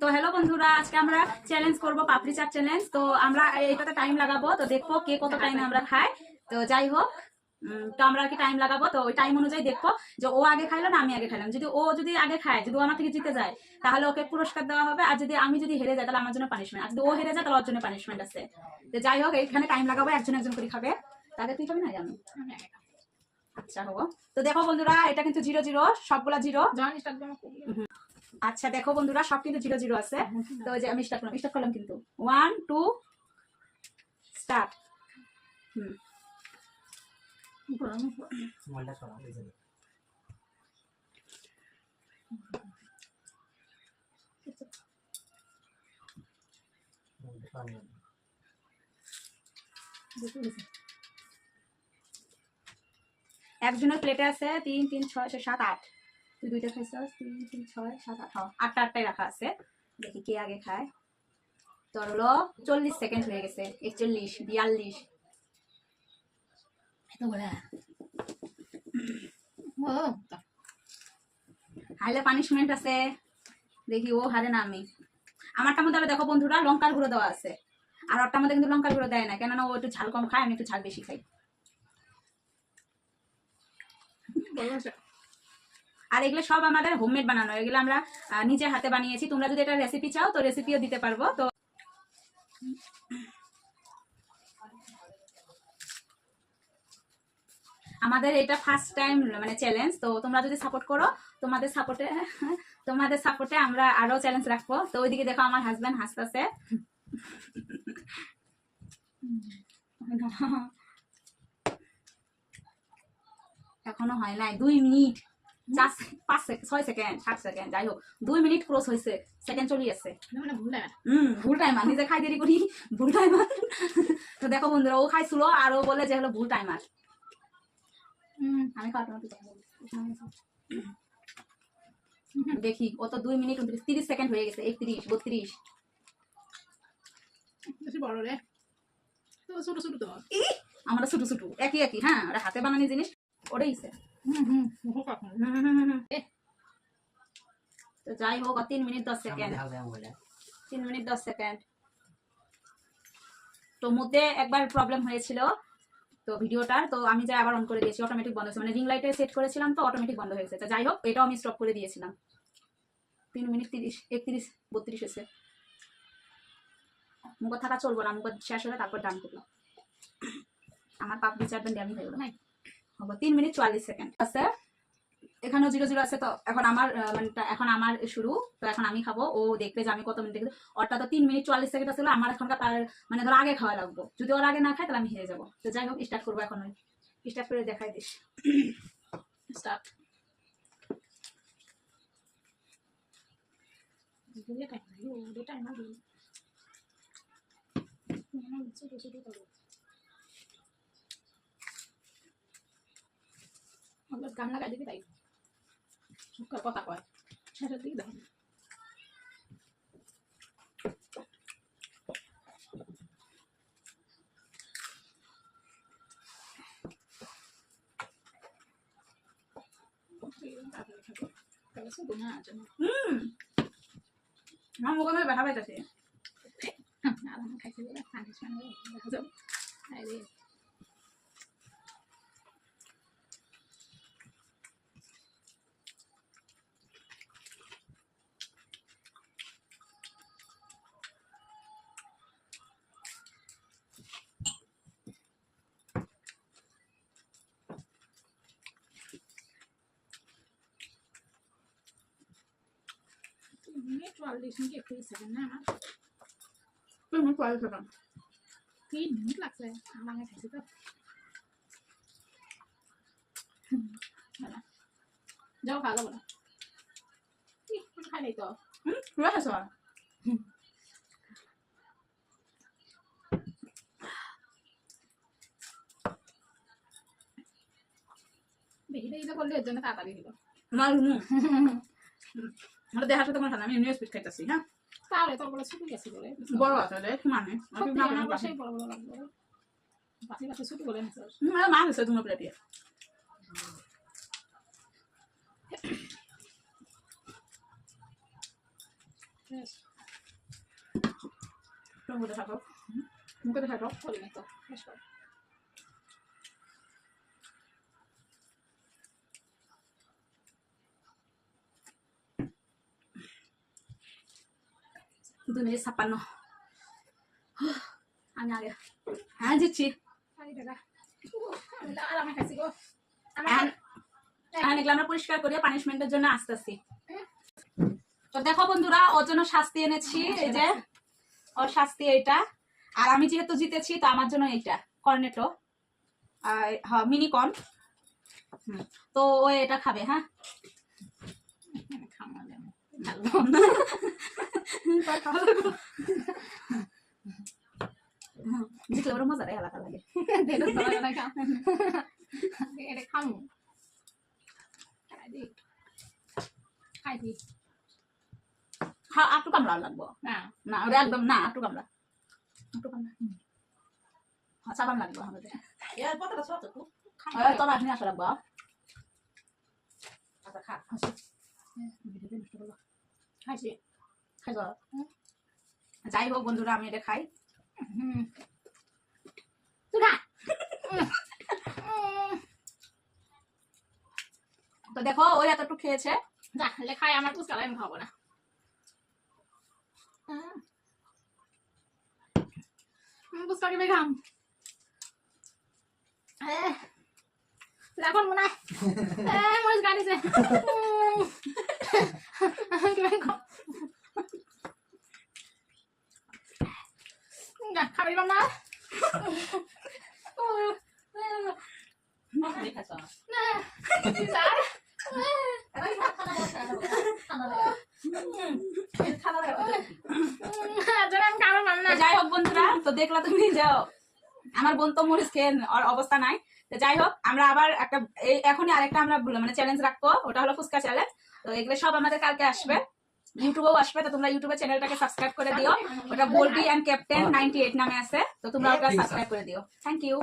তো হ্যালো বন্ধুরা আজকে আমরা চ্যালেঞ্জ করব পাপড়ি চাট চ্যালেঞ্জ তো আমরা এটাতে টাইম লাগাবো তো দেখব কে কত টাইমে আমরা খাই। তো যাই হোক তো আমরা আর কি টাইম লাগাবো। তো ওই টাইম অনুযায়ী দেখব যে ও আগে খাইলো না আমি আগে খাইলাম। যদি ও যদি আগে খায় যদি ও আমার থেকে জিতে যায় তাহলে ওকে পুরস্কার দেওয়া হবে। আর যদি আমি যদি হেরে যাই তাহলে আমার জন্য পানিশমেন্ট আর যদি ও হেরে যায় তাহলে ওর জন্য পানিশমেন্ট আছে। তো যাই হোক এইখানে টাইম লাগাবো একজন একজন করে খাবে। তাকে তুই খাবি না আমি আচ্ছা হব। তো দেখো বন্ধুরা এটা কিন্তু জিরো জিরো সবগুলা জিরো আচ্ছা দেখো বন্ধুরা সব কিন্তু জিরো জিরো আছে। তো যে আমি স্টার্ট করলাম স্টার্ট করলাম কিন্তু। One two start hmm. হয়ে। একজনের প্লেটে আছে তিন তিন ছয় ছয় সাত আট। তুই দুইটা খাইছ তিন তিন ছয় সাত আট। হ্যাঁ, আটটা আটটাই রাখা আছে। দেখি কে আগে খায়। তোর হলো চল্লিশ সেকেন্ড হয়ে গেছে। একচল্লিশ বিয়াল্লিশ। ও হাইলে পানিশমেন্ট আছে। দেখি ও হারে না আমি। আমারটার মধ্যে দেখো বন্ধুরা লঙ্কার গুঁড়ো দেওয়া আছে। আর ওরটার মধ্যে কিন্তু লঙ্কার গুঁড়ো দেয় না। কেননা ও একটু ঝাল কম খায় আমি একটু ঝাল বেশি খাই। আর এগুলো সব আমাদের হোমমেড বানানো, এগুলো আমরা নিজের হাতে বানিয়েছি। তোমরা যদি এটা রেসিপি চাও, তো রেসিপিও দিতে পারব। তো আমাদের এটা ফার্স্ট টাইম মানে চ্যালেঞ্জ তো তোমরা যদি সাপোর্ট করো, তোমাদের সাপোর্টে তোমাদের সাপোর্টে আমরা আরও চ্যালেঞ্জ রাখব। তো ওইদিকে দেখো আমার হাজব্যান্ড হাসতেছে। এখনও হয় নাই, দুই মিনিট। চার পাঁচ ছয় সেকেন্ড সাত সেকেন্ড যাই হোক দুই মিনিট ক্রস হয়েছে সেকেন্ড চলে যাচ্ছে হুম ভুল টাইমার নিজে খাই দেরি করি ভুল টাইমার তো দেখো বন্ধুরা ও খাইছিল আর ও বলে যে হলো ভুল টাইমার আমি দেখি ও তো দুই মিনিট উনত্রিশ তিরিশ সেকেন্ড হয়ে গেছে একত্রিশ বত্রিশ ই আমরা ছোট ছোট একই একই হ্যাঁ ওটা হাতে বানানি জিনিস ওটাই তো যাই হোক তিন মিনিট দশ সেকেন্ড। তিন মিনিট দশ সেকেন্ড তো মধ্যে একবার প্রবলেম হয়েছিল তো ভিডিওটার তো আমি যাই আবার অন করে দিয়েছি অটোমেটিক বন্ধ হয়েছে। মানে রিং লাইটে সেট করেছিলাম তো অটোমেটিক বন্ধ হয়ে গেছে তো যাই হোক এটাও আমি স্টপ করে দিয়েছিলাম। তিন মিনিট তিরিশ একত্রিশ বত্রিশ হয়েছে। মুখ থাকা চলবো না মুখ শেষ হলে তারপর ডান করলাম আমার পাপ বিচার দেন আমি হয়ে গেলো। হব। তিন মিনিট চুয়াল্লিশ সেকেন্ড। আছে? এখানেও জিরো জিরো আছে, তো এখন আমার মানে এখন আমার শুরু, তো এখন আমি খাব। ও দেখবে যে আমি কত মিনিট দেখবে ওরটা তো তিন মিনিট চুয়াল্লিশ সেকেন্ড ছিল, আমার এখনকার তার মানে ধরো আগে খাওয়া লাগবো। যদি ওর আগে না খায়, তাহলে আমি হেরে যাব। তো যাই হোক স্টার্ট করব এখন স্টার্ট করে দেখাই দিস। স্টার্ট গান লাগাই দিবি তাই। কথা কয়। সেটার দিকে দেখো শুধু না জন্য হুম। আমার মধ্যে ব্যথা পাইতেছে। আরাম খাইছে বলে খাইছে মানে দেখা চুয়াল্লিশ মিনিট একত্রিশ সেকেন্ড না আমার মিনিট চুয়াল্লিশ সেকেন্ড তিন মিনিট লাগছে আমার খাইছে তো যাও খাওয়া আমি খাই নাই তো হুম বেশি দেরি তো করলে এর জন্য তাড়াতাড়ি দিল না আমার দেহার সাথে কোনো আমি এমনি স্পিড খাইতেছি হ্যাঁ? তাহলে তোর বলে ছুটি গেছি বলে। বড় আছে রে মানে? সত্যি আমার বাসায় বড় বড় লাগবে বাসি বাসি ছুটি বলে না স্যার মা গেছে দুনো প্লেটে। মুখে থাকো মুখে থাকো তো শেষ কর দু মিনিট ছাপ্পান্ন আমি আগে হ্যাঁ দিচ্ছি আমার পরিষ্কার করিয়ে পানিশমেন্টের জন্য আসতেছি। তো দেখো বন্ধুরা ওর জন্য শাস্তি এনেছি এই যে। ওর শাস্তি এইটা। আর আমি যেহেতু জিতেছি তো আমার জন্য এইটা কর্নেটো হ্যাঁ মিনি কর্ন হুম, তো ও এটা খাবে হ্যাঁ? জিতলে ওর মজা লাগে তো না খাও এটা খামু খাই। দি খাই দি হ্যাঁ একটু কামড়া লাগবো না না ওটা একদম না কামড়া একটু কামড়া হ্যাঁ চাবান লাগবো আমাদের এর পথটা ছোট তো ওই তোর আপনি আসা লাগবো। আচ্ছা খা। খাইছি খাই যাই হোক বন্ধুরা আমি এটা খাই। হুম। তো দেখো ওই এতটুকু খেয়েছে। যা লেখায় আমার পুচকালে আমি খাব না। পুচকা কি বেগাম এখন মনে হয়। মরিচ গাড়িছে খাবি না দেখাছ স্যার আমি খাব না তো যাই হোক বন্ধুরা তো দেখলা তুমি যাও আমার বোন তো মরিচ খেয়ে অবস্থা নাই। তো যাই হোক আমরা আবার একটা এখনই আরেকটা আমরা মানে চ্যালেঞ্জ রাখব। ওটা হলো ফুচকা চ্যালেঞ্জ তো এগুলো সব আমাদের কালকে আসবে। ইউটিউবেও আসবে তো তোমরা ইউটিউবে চ্যানেলটাকে সাবস্ক্রাইব করে দিও। ওটা Goldie and captain ninety eight নামে আছে। তো তোমরা ওটা সাবস্ক্রাইব করে দিও। Thank you